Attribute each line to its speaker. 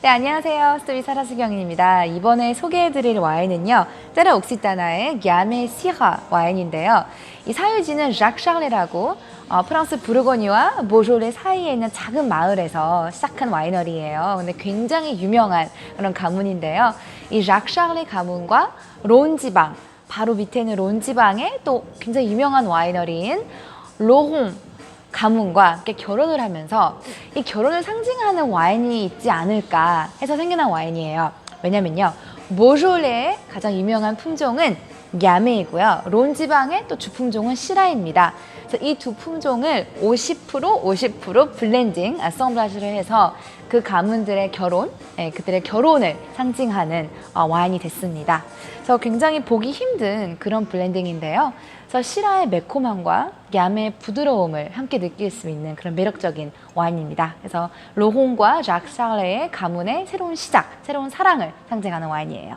Speaker 1: 네, 안녕하세요. 스토리 사라수경입니다. 이번에 소개해드릴 와인은요, 테라 옥시타나의 야메 시하 와인인데요. 이 사유지는 샤르라고 어, 프랑스 부르고니와 모조레 사이에 있는 작은 마을에서 시작한 와이너리예요. 근데 굉장히 유명한 그런 가문인데요. 이 샤르 가문과 론 지방, 바로 밑에 있는 론 지방에 또 굉장히 유명한 와이너리인 로홍 가문과 함께 결혼을 하면서 이 결혼을 상징하는 와인이 있지 않을까 해서 생겨난 와인이에요. 왜냐면요. 모ዦ레의 가장 유명한 품종은 야메이고요. 론 지방의 또 주품종은 시라입니다. 그래서 이 두 품종을 50% 50% 블렌딩, 아썸블라지를 해서 그 가문들의 결혼, 예, 그들의 결혼을 상징하는 어, 와인이 됐습니다. 그래서 굉장히 보기 힘든 그런 블렌딩인데요. 그래서 시라의 매콤함과 얌의 부드러움을 함께 느낄 수 있는 그런 매력적인 와인입니다. 그래서 로홍과 샤르의 가문의 새로운 시작, 새로운 사랑을 상징하는 와인이에요.